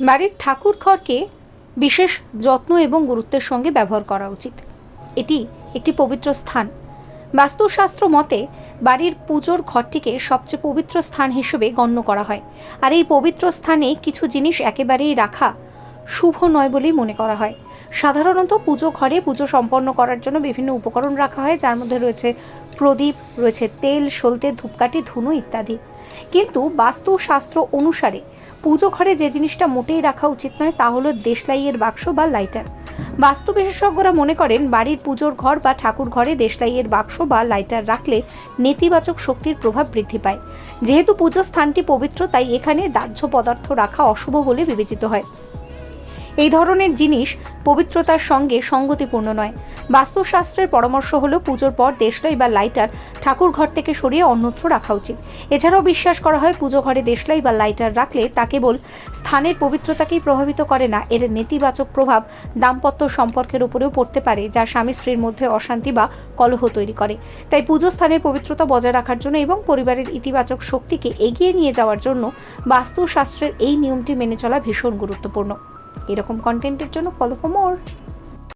বাড়ির ঠাকুর ঘরকে বিশেষ যত্ন এবং গুরুত্বের সঙ্গে ব্যবহার করা উচিত। এটি একটি পবিত্র স্থান। বাস্তুশাস্ত্র মতে, বাড়ির পুজোর ঘরটিকে সবচেয়ে পবিত্র স্থান হিসেবে গণ্য করা হয়। আর এই পবিত্র স্থানে কিছু জিনিস একেবারেই রাখা শুভ নয় বলেই মনে করা হয়। সাধারণত পুজো ঘরে পুজো সম্পন্ন করার জন্য বিভিন্ন উপকরণ রাখা হয়, যার মধ্যে রয়েছে প্রদীপ, রয়েছে তেল, সলতে, ধূপকাঠি, ধুনো ইত্যাদি। কিন্তু বাস্তুশাস্ত্র অনুসারে পুজো ঘরে যে জিনিসটা মোটেই রাখা উচিত নয়, তা হলো দেশলাইয়ের বাক্স বা লাইটার। বাস্তু বিশেষজ্ঞরা মনে করেন, বাড়ির পুজোর ঘর বা ঠাকুর ঘরে দেশলাইয়ের বাক্স বা লাইটার রাখলে নেতিবাচক শক্তির প্রভাব বৃদ্ধি পায়। যেহেতু পুজো স্থানটি পবিত্র, তাই এখানে দাহ্য পদার্থ রাখা অশুভ বলে বিবেচিত হয়। এই ধরনের জিনিস পবিত্রতার সঙ্গে সঙ্গতিপূর্ণ নয়। বাস্তুশাস্ত্রের পরামর্শ হলো পুজোর পর দেশলাই বা লাইটার ঠাকুর ঘর থেকে সরিয়ে অন্যত্র রাখা উচিত। এছাড়াও বিশ্বাস করা হয় পুজো ঘরে দেশলাই বা লাইটার রাখলে তা কেবল স্থানের পবিত্রতাকেই প্রভাবিত করে না, এর নেতিবাচক প্রভাব দাম্পত্য সম্পর্কের উপরেও পড়তে পারে, যা স্বামী স্ত্রীর মধ্যে অশান্তি বা কলহ তৈরি করে। তাই পুজো স্থানের পবিত্রতা বজায় রাখার জন্য এবং পরিবারের ইতিবাচক শক্তিকে এগিয়ে নিয়ে যাওয়ার জন্য বাস্তুশাস্ত্রের এই নিয়মটি মেনে চলা ভীষণ গুরুত্বপূর্ণ। এরকম কন্টেন্টের জন্য ফলো ফর মোর